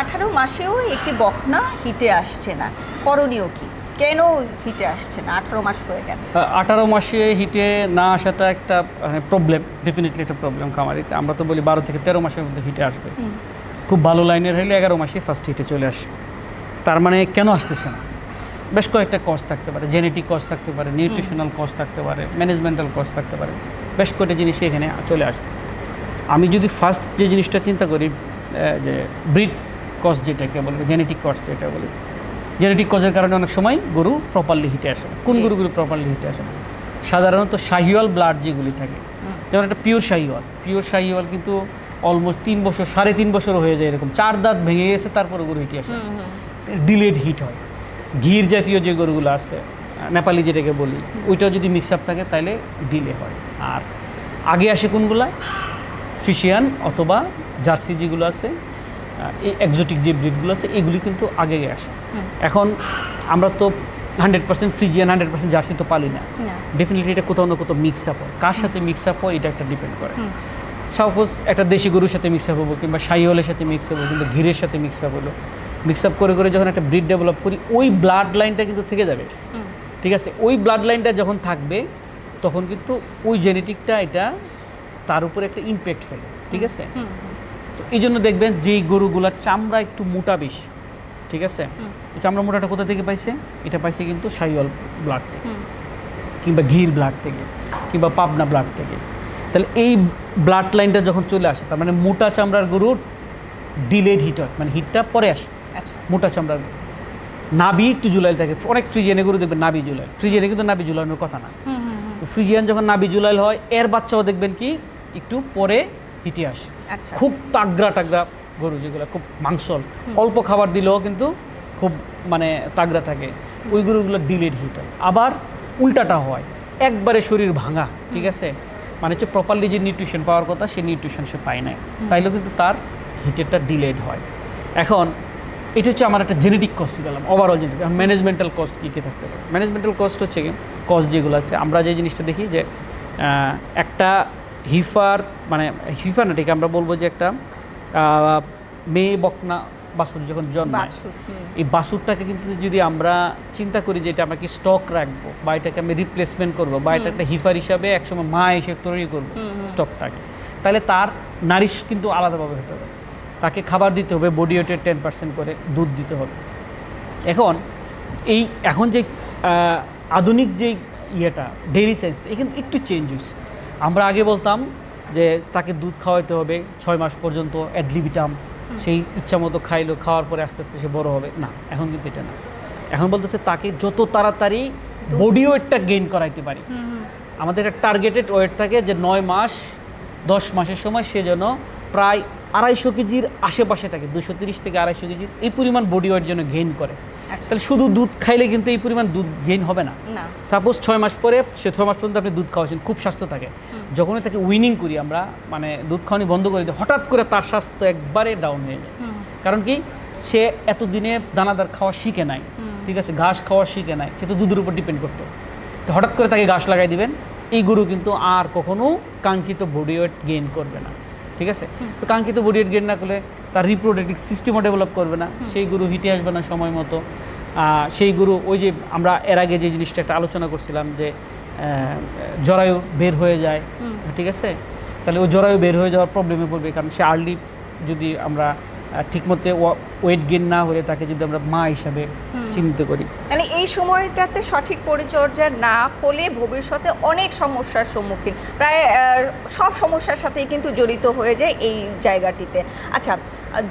আঠারো মাসেও একটি বকনা হিটে আসছে না। করণীয় কি? কেন হিটে আসছে না? আঠারো মাস হয়ে গেছে। আঠারো মাসে হিটে না আসাটা একটা প্রবলেম ডেফিনেটলি একটা প্রবলেম খামারিতে। আমরা তো বলি বারো থেকে তেরো মাসের মধ্যে হিটে আসবে। খুব ভালো লাইনের হলে এগারো মাসে ফার্স্ট হিটে চলে আসে তার মানে কেন আসতেছে না? বেশ কয়েকটা কজ থাকতে পারে। জেনেটিক কজ থাকতে পারে নিউট্রিশনাল কজ থাকতে পারে ম্যানেজমেন্টাল কজ থাকতে পারে। বেশ কয়েকটা জিনিস এখানে চলে আসবে। আমি যদি ফার্স্ট যে জিনিসটা চিন্তা করি যে ব্রিড কজ যেটাকে বলে জেনেটিক কজ যেটা বলি। জেনেটিক কজের কারণে অনেক সময় গরু প্রপারলি হিটে আসে কোন। গরুগুলো প্রপারলি হিটে আসে সাধারণত শাহিওয়াল ব্লাড যেগুলি থাকে যেমন একটা পিওর শাহিওয়াল। পিওর শাহিওয়াল কিন্তু অলমোস্ট তিন বছর সাড়ে তিন বছর হয়ে যায় এরকম। চার দাঁত ভেঙে গেছে তারপরে গরু হিটে আসে। ডিলেড হিট হয়। ঘির জাতীয় যে গরুগুলো আছে নেপালি যেটাকে বলি ওইটাও যদি মিক্স আপ থাকে তাহলে ডিলে হয়। আর আগে আসে কোনগুলা? ফিশিয়ান অথবা জার্সি যেগুলো আছে এই এক্সোটিক যে ব্রিডগুলো আছে এগুলি কিন্তু আগে আসে। এখন আমরা তো hundred percent Friesian hundred percent Jersey তো পালি না। ডেফিনেটলি এটা কোথাও না কোথাও মিক্স আপ হয়। কার সাথে মিক্স আপ হয় এটা একটা ডিপেন্ড করে। সাপোজ একটা দেশি গরুর সাথে মিক্স আপ হব কিংবা সাইওয়ালের সাথে মিক্স আপ হব কিংবা ঘিরের সাথে মিক্স আপ হলো। মিক্স আপ করে করে যখন একটা ব্রিড ডেভেলপ করি ওই ব্লাড লাইনটা কিন্তু থেকে যাবে। ঠিক আছে? ওই ব্লাড লাইনটা যখন থাকবে তখন কিন্তু ওই জেনেটিকটা এটা তার উপরে একটা ইম্প্যাক্ট ফেলে। ঠিক আছে? তো এই জন্য দেখবেন যেই গরুগুলার চামড়া একটু মোটা বেশি ঠিক আছে? এই চামড়া মোটাটা কোথা থেকে পাইছে? এটা পাইছে কিন্তু সাইওয়াল ব্লাড থেকে। কিংবা ঘির ব্লাড থেকে কিংবা পাবনা ব্লাড থেকে। তাহলে এই ব্লাড লাইনটা যখন চলে আসে তার মানে মোটা চামড়ার গরুর ডিলেড হিট হয় মানে হিটটা পরে আসে। আচ্ছা। মোটা চামড়ার। নাভি একটু জুলাইল থাকে। অনেক ফ্রিজিয়ানে গরু দেখবেন নাভি জুলাইল ফ্রিজিয়ানে কিন্তু নাবি জুলানোর কথা না। ফ্রিজিয়ান যখন নাবি জুলাইল হয় এর বাচ্চাও দেখবেন কি একটু পরে আসে আচ্ছা। খুব তাগড়া টাগড়া গরু যেগুলো খুব মাংসল। অল্প খাবার দিলেও কিন্তু খুব মানে তাগড়া থাকে। ওই গরুগুলো ডিলেড হিট হয়। আবার উল্টাটা হয়। একবারে শরীর ভাঙা ঠিক আছে? মানে হচ্ছে প্রপারলি যে নিউট্রিশন পাওয়ার কথা সেই নিউট্রিশন সে পায় না তাইলেও কিন্তু তার হিটেরটা ডিলেড হয়। এখন এটা হচ্ছে আমার একটা জেনেটিক কস্ট গেলাম ওভারঅল জেনেটিক ম্যানেজমেন্টাল কস্ট কী কী থাকতে পারে? ম্যানেজমেন্টাল কস্ট হচ্ছে কি? কস্ট যেগুলো আছে আমরা যে জিনিসটা দেখি যে একটা হিফার মানে হিফা না ঠিক আমরা বলব যে একটা মেয়ে বকনা বাসুর যখন জন্মায় এই বাসুরটাকে কিন্তু যদি আমরা চিন্তা করি যে এটা আমরা কি স্টক রাখব বা এটাকে আমি রিপ্লেসমেন্ট করব বা এটা একটা হিফার হিসাবে একসময় মা হিসেবে তৈরি করব। স্টকটাকে তাহলে তার নারিশ কিন্তু আলাদাভাবে হতে হবে। তাকে খাবার দিতে হবে বডি ওয়েটের টেন পার্সেন্ট করে দুধ দিতে হবে। এখন এই এখন যে আধুনিক যে ইয়েটা ডেইরি সায়েন্সটা এখানে একটু চেঞ্জ হয়েছে। আমরা আগে বলতাম যে তাকে দুধ খাওয়াইতে হবে ছয় মাস পর্যন্ত অ্যাডলিবিটাম সেই ইচ্ছা মতো খাইলো খাওয়ার পরে আস্তে আস্তে সে বড় হবে। না এখন কিন্তু এটা না। এখন বলতেছে তাকে যত তাড়াতাড়ি বডি ওয়েটটা গেইন করাইতে পারি। আমাদের একটা টার্গেটেড ওয়েট থাকে যে নয় মাস দশ মাসের সময় সে যেন প্রায় আড়াইশো কেজির আশেপাশে থাকে দুশো তিরিশ থেকে আড়াইশো কেজির এই পরিমাণ বডি ওয়েট যেন গেইন করে। তাহলে শুধু দুধ খাইলে কিন্তু এই পরিমাণ দুধ গেইন হবে না। সাপোজ ছয় মাস পরে সে ছয় মাস পর্যন্ত আপনি দুধ খাওয়াচ্ছেন খুব স্বাস্থ্য থাকে। যখনই তাকে উইনিং করি আমরা মানে দুধ খাওয়ানি বন্ধ করে দিই হঠাৎ করে তার স্বাস্থ্য একবারে ডাউন হয়ে যায়। কারণ কি? সে এতদিনে দানাদার খাওয়া শিখে নাই। ঠিক আছে ঘাস খাওয়া শিখে নাই। সে তো দুধের উপর ডিপেন্ড করতো। তো হঠাৎ করে তাকে ঘাস লাগাই দিবেন। এই গরু কিন্তু আর কখনো কাঙ্ক্ষিত বডি ওয়েট গেইন করবে না। ঠিক আছে? তো কাঙ্ক্ষিত বডি ওয়েট গেইন না করলে তার রিপ্রোডাক্টিভ সিস্টেমও ডেভেলপ করবে না। সেই গরু হিটে আসবে না সময় মতো। সেই গরু ওই যে আমরা এর আগে যে জিনিসটা একটা আলোচনা করছিলাম যে জরায়ু বের হয়ে যায়। ঠিক আছে? তাহলে ওই জরায়ু বের হয়ে যাওয়ার প্রবলেমে পড়বে। কারণ সে আর্লি যদি আমরা ঠিকমতো ওয়েট গেন না হলে তাকে যদি আমরা মা হিসাবে। চিহ্নিত করি। মানে এই সময়টাতে সঠিক পরিচর্যা না হলে ভবিষ্যতে অনেক সমস্যার সম্মুখীন প্রায় সব সমস্যার সাথেই কিন্তু জড়িত হয়ে যায় এই জায়গাটিতে। আচ্ছা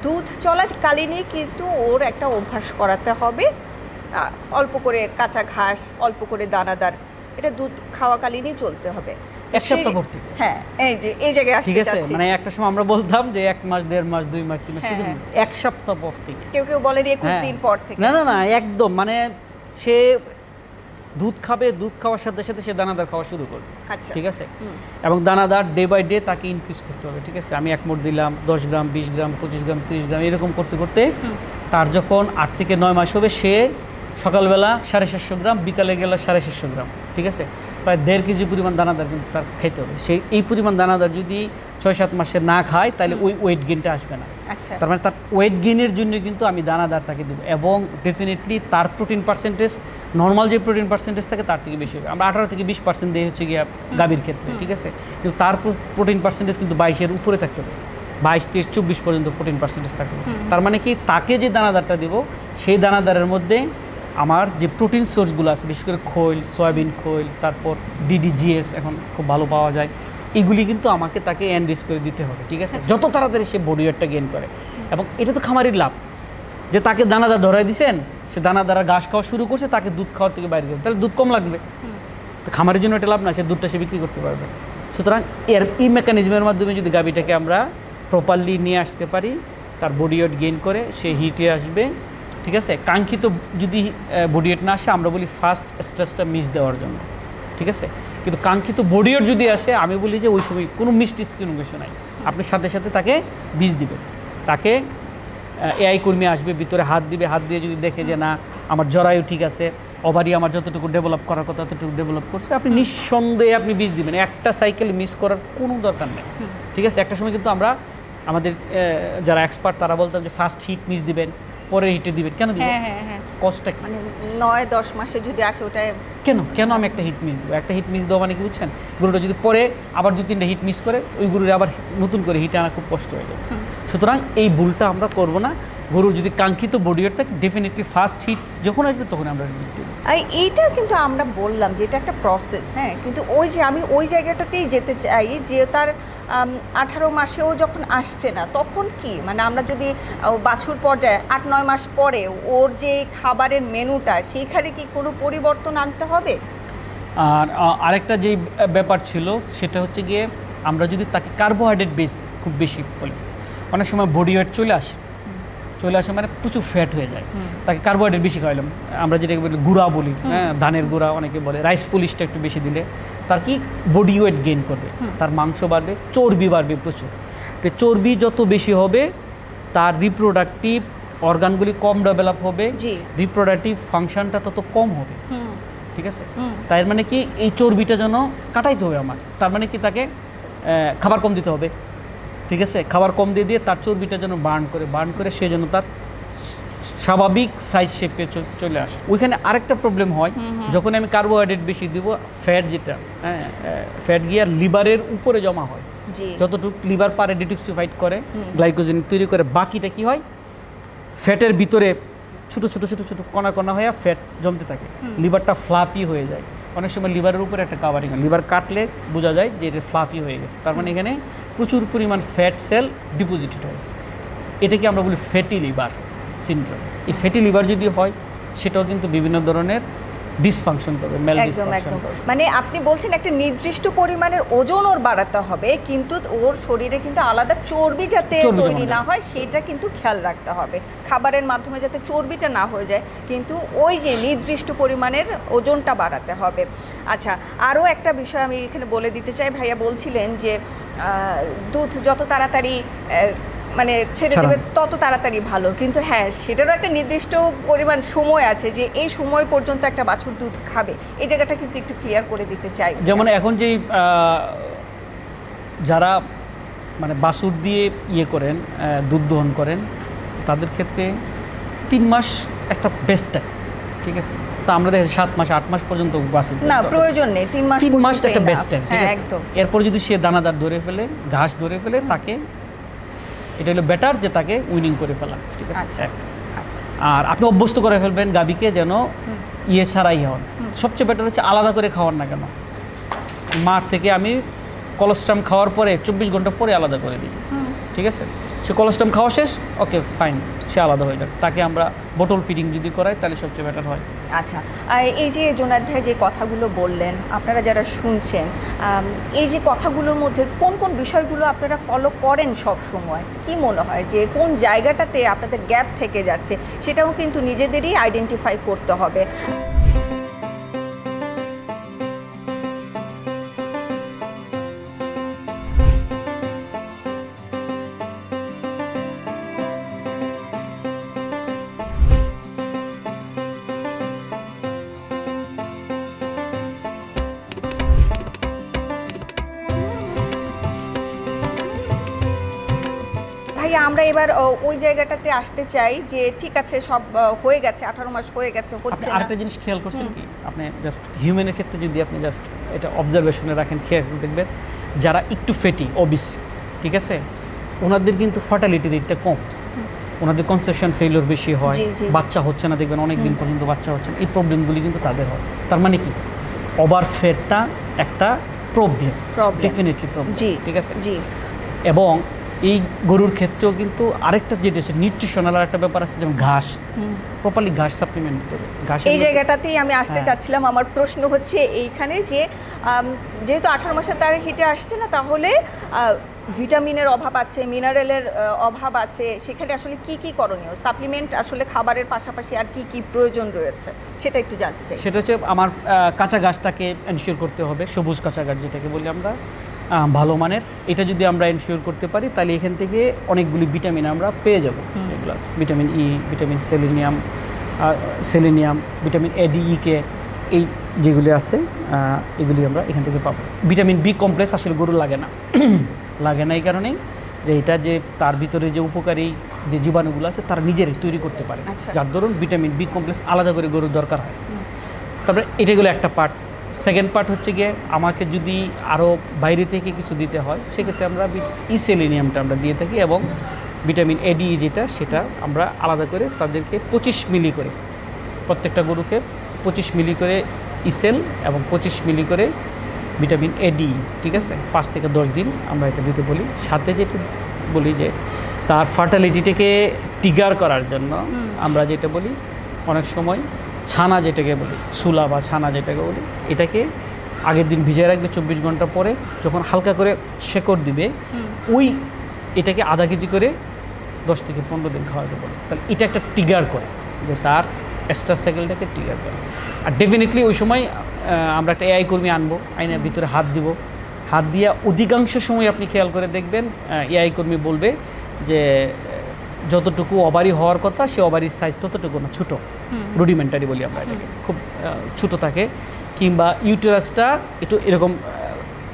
দুধ চলাকালীনই কিন্তু ওর একটা অভ্যাস করাতে হবে। অল্প করে কাঁচা ঘাস অল্প করে দানাদার এটা দুধ খাওয়াকালীনই চলতে হবে। এক সপ্তাহ সেই- হ্যাঁ এই যে এই জায়গায় ঠিক আছে মানে একটা সময় আমরা বলতাম যে এক মাস দেড় মাস দুই মাস তিন মাস কিন্তু। এক সপ্তাহ পর কেউ কেউ বলেন একুশ। দিন পর থেকে। না না না একদম মানে সে দুধ খাবে দুধ খাওয়ার সাথে সাথে সে দানাদার খাওয়া শুরু করবে। আচ্ছা। ঠিক আছে? এবং দানাদার ডে বাই ডে তাকে ইনক্রিজ করতে হবে ঠিক আছে? আমি এক মোট দিলাম দশ গ্রাম বিশ গ্রাম পঁচিশ গ্রাম তিরিশ গ্রাম এরকম করতে করতে তার যখন আট থেকে নয় মাস হবে সে সকালবেলা সাড়ে সাতশো গ্রাম বিকালে গেলে সাড়ে সাতশো গ্রাম ঠিক আছে? প্রায় দেড় কেজি পরিমাণ দানাদার কিন্তু তার খেতে হবে। সেই এই পরিমাণ দানাদার যদি ছয় সাত মাসে না খায় তাহলে ওই ওয়েট গেনটা আসবে না। আচ্ছা। তার মানে তার ওয়েট গেইনের জন্য কিন্তু আমি দানাদার তাকে দেবো এবং ডেফিনেটলি তার প্রোটিন পার্সেন্টেজ নর্মাল যে প্রোটিন পার্সেন্টেজ থাকে তার থেকে বেশি হবে। আমরা আঠারো থেকে বিশ পার্সেন্ট দিয়ে হচ্ছে গিয়ে গাভীর ক্ষেত্রে ঠিক আছে? কিন্তু তার প্রোটিন পার্সেন্টেজ কিন্তু বাইশের উপরে থাকতে হবে। বাইশ থেকে চব্বিশ পর্যন্ত প্রোটিন পার্সেন্টেজ থাকতে হবে। তার মানে কি তাকে যে দানাদারটা দেব সেই দানাদারের মধ্যে আমার যে প্রোটিন সোর্সগুলো আছে বিশেষ করে খৈল সয়াবিন খৈল তারপর ডিডিজিএস এখন খুব ভালো পাওয়া যায় এগুলি কিন্তু আমাকে তাকে এনরিচ করে দিতে হবে ঠিক আছে? যত তাড়াতাড়ি সে বডি ওয়েটটা গেইন করে। এবং এটা তো খামারির লাভ যে তাকে দানাদার ধরাই দিছেন সে দানাদার ঘাস খাওয়া শুরু করছে তাকে দুধ খাওয়ার থেকে বাইরে যাবে। তাহলে দুধ কম লাগবে। তো খামারের জন্য এটা লাভ না সে দুধটা সে বিক্রি করতে পারবে। সুতরাং এর এই মেকানিজমের মাধ্যমে যদি গাভিটাকে আমরা প্রপারলি নিয়ে আসতে পারি তার বডি ওয়েট গেইন করে সে হিটে আসবে ঠিক আছে? কাঙ্ক্ষিত যদি বডি ওয়েট না আসে আমরা বলি ফার্স্ট স্ট্রেসটা মিস দেওয়ার জন্য। ঠিক আছে? কিন্তু কাঙ্ক্ষিত বডি ওয়েট যদি আসে আমি বলি যে ওই সময় কোনো মিষ্টি কোনো কিছু নাই। আপনি সাথে সাথে তাকে বীজ দিবেন। তাকে এআই কর্মী আসবে ভিতরে হাত দিবে হাত দিয়ে যদি দেখে যে না আমার জরায়ু ঠিক আছে ওভারই আমার যতটুকু ডেভেলপ করার কথা ততটুকু ডেভেলপ করছে আপনি নিঃসন্দেহে আপনি বীজ দিবেন। একটা সাইকেল মিস করার কোনো দরকার নেই। ঠিক আছে? একটা সময় কিন্তু আমরা আমাদের যারা এক্সপার্ট তারা বলতাম যে ফার্স্ট হিট মিস দিবেন। পরের হিটে দিবেন কেন দিবেন হ্যাঁ হ্যাঁ হ্যাঁ। কষ্টটা কি? মানে নয় দশ মাসে যদি আসে ওটা কেন? কেন আমি একটা হিট মিস দেবো? একটা হিট মিস দেওয়া মানে কি বুঝছেন? গুরুটা যদি পরে আবার দু তিনটা হিট মিস করে ওই গুরুরে আবার নতুন করে হিট আনা খুব কষ্ট হয়ে যাবে। সুতরাং এই ভুলটা আমরা করব না। গরুর যদি কাঙ্ক্ষিত বডি ওয়েট থাকে ডেফিনেটলি ফার্স্ট হিট যখন আসবে তখন আমরা রিলিজ দেবো। আর এইটা কিন্তু আমরা বললাম যে এটা একটা প্রসেস হ্যাঁ? কিন্তু ওই যে আমি ওই জায়গাটাতেই যেতে চাই যে তার আঠারো মাসেও যখন আসছে না তখন কি? মানে আমরা যদি বাছুর পর্যায়ে আট নয় মাস পরে ওর যে খাবারের মেনুটা সেইখানে কি কোনো পরিবর্তন আনতে হবে? আর আরেকটা যেই ব্যাপার ছিল সেটা হচ্ছে গিয়ে আমরা যদি তাকে কার্বোহাইড্রেট বেস খুব বেশি বলি অনেক সময় বডি ওয়েট চলে আসে চলে আসে মানে প্রচুর ফ্যাট হয়ে যায়। তাকে কার্বোহাইড্রেট বেশি খাওয়াইলাম। আমরা যেটাকে বলি গুঁড়া বলি হ্যাঁ ধানের গুঁড়া অনেকে বলে রাইস পুলিশটা একটু বেশি দিলে তার কি বডি ওয়েট গেইন করবে। তার মাংস বাড়বে চর্বি বাড়বে প্রচুর। তো চর্বি যত বেশি হবে তার রিপ্রোডাক্টিভ অর্গানগুলি কম ডেভেলপ হবে রিপ্রোডাক্টিভ ফাংশনটা তত কম হবে। ঠিক আছে। তার মানে কি এই চর্বিটা যেন কাটাইতে হবে আমার। তার মানে কি তাকে খাবার কম দিতে হবে। ঠিক আছে? খাবার কম দিয়ে দিয়ে তার চর্বিটা যেন বার্ন করে বার্ন করে সে যেন তার স্বাভাবিক সাইজ শেপে চলে আসে। ওইখানে আরেকটা প্রবলেম হয় যখন আমি কার্বোহাইড্রেট বেশি দিব ফ্যাট যেটা হ্যাঁ ফ্যাট গিয়ে লিভারের উপরে জমা হয়। যতটুকু লিভার পারে ডিটক্সিফাইড করে গ্লাইকোজেন তৈরি করে বাকিটা কি হয়? ফ্যাটের ভিতরে ছোট ছোট ছোট ছোট কণা কণা হয়ে ফ্যাট জমতে থাকে। লিভারটা ফ্লাফি হয়ে যায়। অনেক সময় লিভারের উপরে একটা কাভারিং হয়। লিভার কাটলে বোঝা যায় যে এটা ফ্লাফি হয়ে গেছে। তার মানে এখানে প্রচুর পরিমাণ ফ্যাট সেল ডিপোজিটেড হয়েছে এটাকে আমরা বলি ফ্যাটি লিভার সিনড্রোম এই ফ্যাটি লিভার যদি হয়, সেটাও কিন্তু বিভিন্ন ধরনের ডিসফাংশন করবে একদম একদম। মানে আপনি বলছেন একটা নির্দিষ্ট পরিমাণের ওজন ওর বাড়াতে হবে কিন্তু ওর শরীরে কিন্তু আলাদা চর্বি যাতে তৈরি না হয় সেটা কিন্তু খেয়াল রাখতে হবে। খাবারের মাধ্যমে যাতে চর্বিটা না হয়ে যায় কিন্তু ওই যে নির্দিষ্ট পরিমাণের ওজনটা বাড়াতে হবে। আচ্ছা আরও একটা বিষয় আমি এখানে বলে দিতে চাই। ভাইয়া বলছিলেন যে দুধ যত তাড়াতাড়ি মানে ছেড়ে দেবে তত তাড়াতাড়ি ভালো। কিন্তু হ্যাঁ সেটারও একটা নির্দিষ্ট পরিমাণ সময় আছে যে এই সময় পর্যন্ত একটা বাছুর দুধ খাবে। এই জায়গাটা কিন্তু একটু ক্লিয়ার করে দিতে চাই। যেমন এখন যেই যারা মানে বাসুর দিয়ে ইয়ে করেন দুধ দহন করেন তাদের ক্ষেত্রে তিন মাস একটা বেস্ট টাইম ঠিক আছে? তা আমরা দেখি সাত মাস আট মাস পর্যন্ত দুধ না প্রয়োজন নেই তিন মাস তিন মাস একটা বেস্ট টাইম হ্যাঁ একদম। এরপর যদি সে দানাদার ধরে ফেলে ঘাস ধরে ফেলে তাকে এটা হলো বেটার যে তাকে উইনিং করে ফেলা ঠিক আছে? আচ্ছা আচ্ছা। আর আপনি অভ্যস্ত করে ফেলবেন গাবিকে যেন ইয়ে সারাই হন। সবচেয়ে বেটার হচ্ছে আলাদা করে খাওয়ার না কেন? মাঠ থেকে আমি কলস্ট্রাম খাওয়ার পরে চব্বিশ ঘণ্টা পরে আলাদা করে দিই। ঠিক আছে? সে কলস্ট্রাম খাওয়া শেষ? ওকে ফাইন সে আলাদা হয়ে যাবে। তাকে আমরা বোটল ফিডিং যদি করাই, তাহলে সবচেয়ে বেটার হয়। আচ্ছা এই যে জোনাধ্যায় যে কথাগুলো বললেন, আপনারা যারা শুনছেন এই যে কথাগুলোর মধ্যে কোন কোন বিষয়গুলো আপনারা ফলো করেন সব সময়? কি মনে হয় যে কোন জায়গাটাতে আপনাদের গ্যাপ থেকে যাচ্ছে, সেটাও কিন্তু নিজেদেরই আইডেন্টিফাই করতে হবে। এবার ওই জায়গাটাতে আসতে চাই যে ঠিক আছে সব হয়ে গেছে আঠারো মাস হয়ে গেছে হচ্ছে আরেকটা জিনিস খেয়াল করছেন কি? আপনি জাস্ট হিউম্যানের ক্ষেত্রে যদি আপনি জাস্ট এটা অবজারভেশনে রাখেন খেয়াল দেখবেন যারা একটু ফেটি অবিস ঠিক আছে? ওনাদের কিন্তু ফার্টালিটি রেটটা কম। ওনাদের কনসেপশন ফেলিওর বেশি হয়। বাচ্চা হচ্ছে না দেখবেন অনেক দিন পর্যন্ত বাচ্চা হচ্ছে না। এই প্রবলেমগুলি কিন্তু তাদের হয়। তার মানে কি? ওভার ফেটটা একটা প্রবলেম ডেফিনেটলি প্রবলেম ঠিক আছে? জি। এবং এই গরুর ক্ষেত্রেও কিন্তু আরেকটা যেটা আছে নিউট্রিশনাল আর একটা ব্যাপার আছে যেমন ঘাস। প্রপারলি ঘাস সাপ্লিমেন্ট হবে ঘাসের এই জায়গাটাতেই আমি আসতে হ্যাঁ। চাচ্ছিলাম। আমার প্রশ্ন হচ্ছে এইখানে যে যেহেতু আঠারো মাসে তার হিটে আসছে না তাহলে ভিটামিনের অভাব আছে মিনারেলের অভাব আছে। সেখানে আসলে কি কি করণীয়? সাপ্লিমেন্ট আসলে খাবারের পাশাপাশি আর কি কি প্রয়োজন রয়েছে? সেটা একটু জানতে চাই সেটা হচ্ছে আমার কাঁচা গাছটাকে এনশিওর করতে হবে। সবুজ কাঁচা গাছ যেটাকে বলি আমরা। ভালো মানের। এটা যদি আমরা এনশিওর করতে পারি তাহলে এখান থেকে অনেকগুলি ভিটামিন আমরা পেয়ে যাব। এগুলো vitamin E vitamin selenium selenium vitamin ADEK এই যেগুলি আছে এগুলি আমরা এখান থেকে পাবো। ভিটামিন বি কমপ্লেক্স আসলে গরু লাগে না। লাগে না এই কারণেই যে এটা যে তার ভিতরে যে উপকারী যে জীবাণুগুলো আছে তারা নিজেরাই তৈরি করতে পারে। আচ্ছা। যার ধরুন ভিটামিন বি কমপ্লেক্স আলাদা করে গরুর দরকার হয়। তারপরে এটাগুলো একটা পার্ট সেকেন্ড পার্ট হচ্ছে গিয়ে আমাকে যদি আরও বাইরে থেকে কিছু দিতে হয় সেক্ষেত্রে আমরা ইসেলিনিয়ামটা আমরা দিয়ে থাকি এবং ভিটামিন এডি যেটা সেটা আমরা আলাদা করে তাদেরকে পঁচিশ মিলি করে প্রত্যেকটা গরুকে পঁচিশ মিলি করে ইসেল এবং পঁচিশ মিলি করে ভিটামিন এডি ঠিক আছে? পাঁচ থেকে দশ দিন আমরা এটা দিতে বলি। সাথে যেটা বলি যে তার ফার্টালিটিটাকে টিগার করার জন্য আমরা যেটা বলি অনেক সময় ছানা যেটাকে বলি সুলা বা ছানা যেটাকে বলি এটাকে আগের দিন ভিজিয়ে রাখবে চব্বিশ ঘণ্টা পরে যখন হালকা করে শেকড় দিবে ওই এটাকে আধা কেজি করে দশ থেকে পনেরো দিন খাওয়াতে পারে। তাহলে এটা একটা টিগার করে যে তার এক্সট্রা সাইকেলটাকে টিগার করে। আর ডেফিনেটলি ওই সময় আমরা একটা এআই কর্মী আনব আইনের ভিতরে হাত দিব। হাত দিয়ে অধিকাংশ সময় আপনি খেয়াল করে দেখবেন এআই কর্মী বলবে যে যতটুকু অবারি হওয়ার কথা সে অবারির সাইজ ততটুকু না ছোটো। রুডিমেন্টারি বলি আমরা এটাকে। খুব ছোট থাকে। কিংবা ইউটেরাসটা একটু এরকম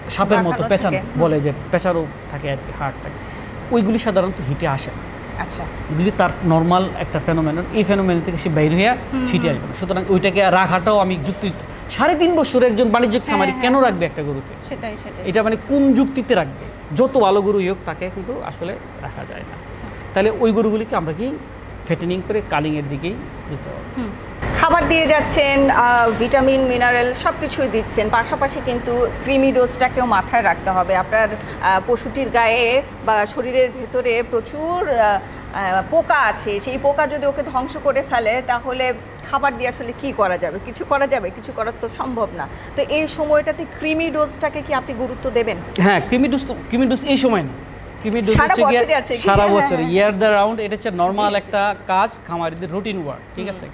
সাপের মতো পেঁচানো বলে যে পেঁচারও থাকে আর কি হার্ট থাকে। ওইগুলি সাধারণত হিটে আসে না। আচ্ছা। এগুলি তার নর্মাল একটা ফেনোমেন এই ফেনোমেন থেকে সে বাইরে হইয়া হিটে আসবে না। সুতরাং ওইটাকে রাখাটাও আমি যুক্তি সাড়ে তিন বছর একজন বাণিজ্যিক খামারি হ্যাঁ, কেন রাখবে একটা গরুকে? সেটাই সেটাই। এটা মানে কোন যুক্তিতে রাখবে? যত ভালো গরু হোক তাকে কিন্তু আসলে রাখা যায় না। তাহলে ওই গরুগুলিকে আমরা কি ফেটেনিং করে কালিংয়ের দিকেই দিতে হবে। খাবার দিয়ে যাচ্ছেন ভিটামিন মিনারেল সব কিছুই দিচ্ছেন পাশাপাশি কিন্তু ক্রিমি ডোজটাকেও মাথায় রাখতে হবে। আপনার পশুটির গায়ে বা শরীরের ভেতরে প্রচুর পোকা আছে সেই পোকা যদি ওকে ধ্বংস করে ফেলে তাহলে খাবার দিয়ে আসলে কি করা যাবে? কিছু করা যাবে? কিছু করার তো সম্ভব না। তো এই সময়টাতে ক্রিমি ডোজটাকে কি আপনি গুরুত্ব দেবেন? হ্যাঁ ক্রিমিডুস তো ক্রিমিডুস এই সময় না। সারা হচ্ছে? সারা হ্যাঁ, বছর। ইয়ার দ্য রাউন্ড এটা হচ্ছে নর্মাল। একটা কাজ খামারিদের রুটিন ওয়ার্ক ঠিক আছে?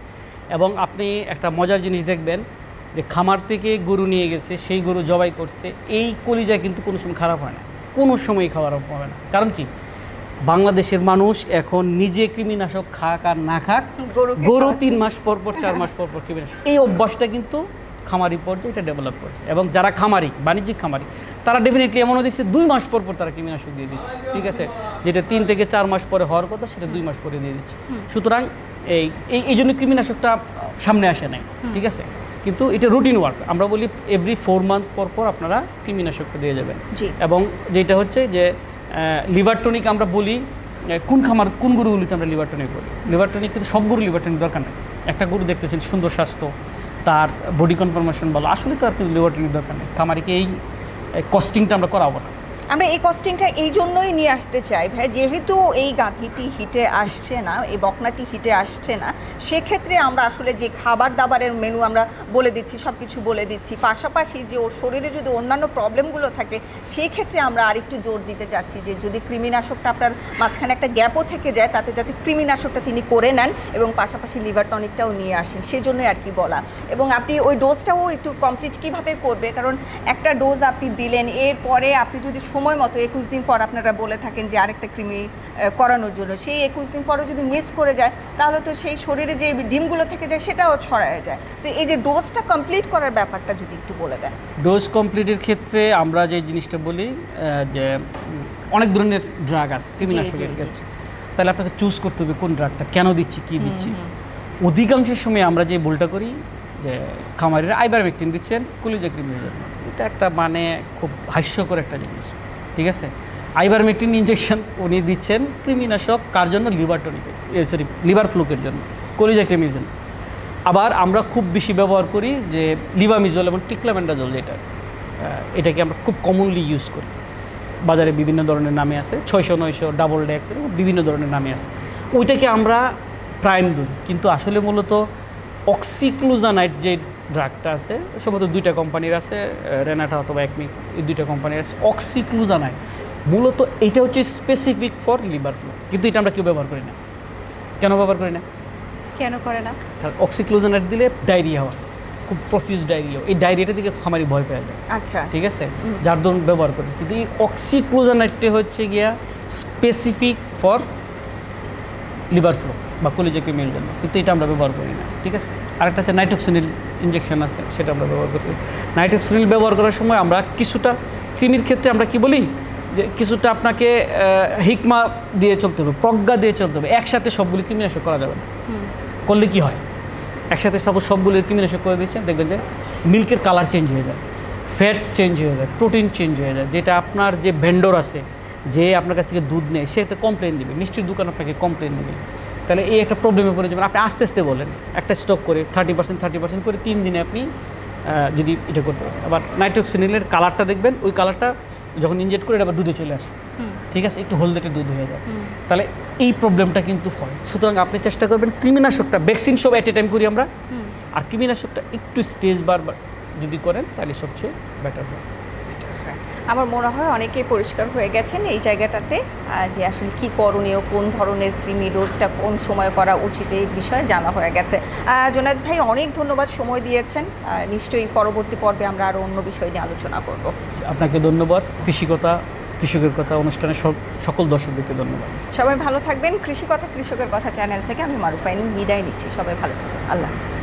এবং আপনি একটা মজার জিনিস দেখবেন যে খামার থেকে গরু নিয়ে গেছে সেই গরু জবাই করছে এই কলিজা কিন্তু কোনো সময় খারাপ হয় না। কোনো সময় খাবার হবে না। কারণ কি? বাংলাদেশের মানুষ এখন নিজে কৃমিনাশক খাক আর না খাক গরু তিন মাস পর পর চার মাস পর পর কৃমিনাশক। এই অভ্যাসটা কিন্তু খামারি পর্যায়ে এটা ডেভেলপ করছে। এবং যারা খামারি বাণিজ্যিক খামারি তারা ডেফিনেটলি এমনও দেখছে দুই মাস পর পর তারা কৃমিনাশক দিয়ে দিচ্ছে। ঠিক আছে? যেটা তিন থেকে চার মাস পরে হওয়ার কথা সেটা দুই মাস পরে দিয়ে দিচ্ছে। সুতরাং এই এই- এই জন্য কৃমিনাশকটা সামনে আসে নাই। ঠিক আছে? কিন্তু এটা রুটিন ওয়ার্ক আমরা বলি এভরি ফোর মান্থ পর পর আপনারা কৃমিনাশকটা দিয়ে যাবেন। এবং যেটা হচ্ছে যে লিভার টনিক আমরা বলি কোন খামার কোন গরুগুলিতে আমরা লিভার টনিক বলি? লিভার টনিক কিন্তু সব গরু লিভার টনিক দরকার নেই। একটা গরু দেখতেছেন সুন্দর স্বাস্থ্য। তার বডি কনফরমেশন বলো, আসলে তো আর কিন্তু লিভার টনিক দরকার নেই। খামারিকে এই কস্টিংটা আমরা করাবো না। আমরা এই কস্টিংটা এই জন্যই নিয়ে আসতে চাই ভাই, যেহেতু এই গাভীটি হিটে আসছে না, এই বকনাটি হিটে আসছে না, সেক্ষেত্রে আমরা আসলে যে খাবার দাবারের মেনু আমরা বলে দিচ্ছি সব কিছু বলে দিচ্ছি, পাশাপাশি যে ওর শরীরে যদি অন্যান্য প্রবলেমগুলো থাকে সেই ক্ষেত্রে আমরা আরেকটু জোর দিতে চাচ্ছি যে যদি কৃমিনাশকটা আপনার মাঝখানে একটা গ্যাপও থেকে যায়, তাতে যাতে কৃমিনাশকটা তিনি করে নেন এবং পাশাপাশি লিভার টনিকটাও নিয়ে আসেন সেই জন্যই আর কি বলা। এবং আপনি ওই ডোজটাও একটু কমপ্লিট কীভাবে করবে? কারণ একটা ডোজ আপনি দিলেন, এরপরে আপনি যদি সময় মতো একুশ দিন পর আপনারা বলে থাকেন যে আরেকটা কৃমি করানোর জন্য। সেই একুশ দিন পরও যদি মিস করে যায় তাহলে তো সেই শরীরে যে ডিমগুলো থেকে যায় সেটাও ছড়ায় যায়। তো এই যে ডোজটা কমপ্লিট করার ব্যাপারটা যদি একটু বলে দেন। ডোজ কমপ্লিটের ক্ষেত্রে আমরা যে জিনিসটা বলি যে অনেক ধরনের ড্রাগ আছে কৃমিনাশকের। ক্ষেত্রে। তাহলে আপনাকে চুজ করতে হবে কোন ড্রাগটা কেন দিচ্ছি কী দিচ্ছি। অধিকাংশ সময় আমরা যে ভুলটা করি যে খামারিরা আইবারমেকটিন দিচ্ছেন কলিজা ক্রিমের জন্য। এটা একটা মানে খুব হাস্যকর একটা জিনিস। ঠিক আছে? আইবারমেকটিন ইঞ্জেকশন উনি দিচ্ছেন, কৃমিনাশক, কার জন্য? লিভার টনিকের সরি লিভার ফ্লুকের জন্য কলিজা ক্রিমের জন্য। আবার আমরা খুব বেশি ব্যবহার করি যে লিভামিজল এবং টিক্লামেন্ডাজল যেটা এটাকে আমরা খুব কমনলি ইউজ করি। বাজারে বিভিন্ন ধরনের নামে আছে, ছয়শো, নয়শো ডাবল ডেক্স বিভিন্ন ধরনের নামে আছে। ওইটাকে আমরা প্রাইম ধরি কিন্তু আসলে মূলত অক্সিক্লুজানাইট যে ড্রাগটা আছে সম্ভবত দুইটা কোম্পানির আছে রেনাটা অথবা একমি এই দুইটা কোম্পানির আছে। অক্সিক্লুজানাইট মূলত এইটা হচ্ছে স্পেসিফিক ফর লিভার ফ্লো কিন্তু এটা আমরা কেউ ব্যবহার করি না। কেন ব্যবহার করি না? কেন করে না? কারণ অক্সিক্লুজানাইট দিলে ডায়রিয়া হয় খুব প্রফিউজ ডায়রিয়া এই ডায়রিয়াটা দিকে খামারি ভয় পেয়ে যায়। আচ্ছা। ঠিক আছে? যার ধরুন ব্যবহার করি। কিন্তু এই অক্সিক্লোজানাইটটা হচ্ছে গিয়া স্পেসিফিক ফর লিভার ফ্লো বা কলিজা ক্রিমের জন্য। কিন্তু এটা আমরা ব্যবহার করি না। ঠিক আছে? আরেকটা আছে নাইট্রোক্সিনিল ইঞ্জেকশন আছে সেটা আমরা ব্যবহার করি নাইট্রোক্সিনিল ব্যবহার করার সময় আমরা কিছুটা ক্রিমির ক্ষেত্রে আমরা কি বলি? যে কিছুটা আপনাকে হিকমা দিয়ে চলতে হবে প্রজ্ঞা দিয়ে চলতে হবে। একসাথে সবগুলি কৃমিনাশক করা যাবে না। করলে কি হয়? একসাথে সব সবগুলোর কৃমিনাশক করে দিচ্ছেন দেখবেন যে মিল্কের কালার চেঞ্জ হয়ে যায় ফ্যাট চেঞ্জ হয়ে যায় প্রোটিন চেঞ্জ হয়ে যায়। যেটা আপনার যে ভেন্ডর আছে যে আপনার কাছ থেকে দুধ নেয় সে একটা কমপ্লেন দিবে। মিষ্টির দোকান আপনাকে কমপ্লেন দেবে। তাহলে এই একটা প্রবলেমে পড়ে যাবেন। আপনি আস্তে আস্তে বলেন একটা স্টক করে থার্টি পার্সেন্ট থার্টি পার্সেন্ট করে তিন দিনে আপনি যদি এটা করতে পারেন। আবার নাইট্রোক্সিনিলের কালারটা দেখবেন ওই কালারটা যখন ইনজেক্ট করে এটা আবার দুধে চলে আসে। ঠিক আছে? একটু হলদেটে দুধ হয়ে যায়। তাহলে এই প্রবলেমটা কিন্তু হয়। সুতরাং আপনি চেষ্টা করবেন কৃমিনাশকটা ভ্যাকসিন সব অ্যাট এ টাইম করি আমরা। আর কৃমিনাশকটা একটু স্টেজ বার যদি করেন তাহলে সবচেয়ে বেটার হয়। আমার মনে হয় অনেকেই পরিষ্কার হয়ে গেছেন এই জায়গাটাতে যে আসলে কি করণীয় কোন ধরনের কৃমি ডোজটা কোন সময় করা উচিত এই বিষয়ে জানা হয়ে গেছে। জোনাদ ভাই অনেক ধন্যবাদ সময় দিয়েছেন। নিশ্চয়ই পরবর্তী পর্বে আমরা আরও অন্য বিষয় নিয়ে আলোচনা করব। আপনাকে ধন্যবাদ। কৃষিকতা কৃষকের কথা অনুষ্ঠানে সকল দর্শকদেরকে ধন্যবাদ। সবাই ভালো থাকবেন। কৃষি কথা কৃষকের কথা চ্যানেল থেকে আমি মারুফাইন বিদায় নিচ্ছি। সবাই ভালো থাকবেন আল্লাহ হাফিজ।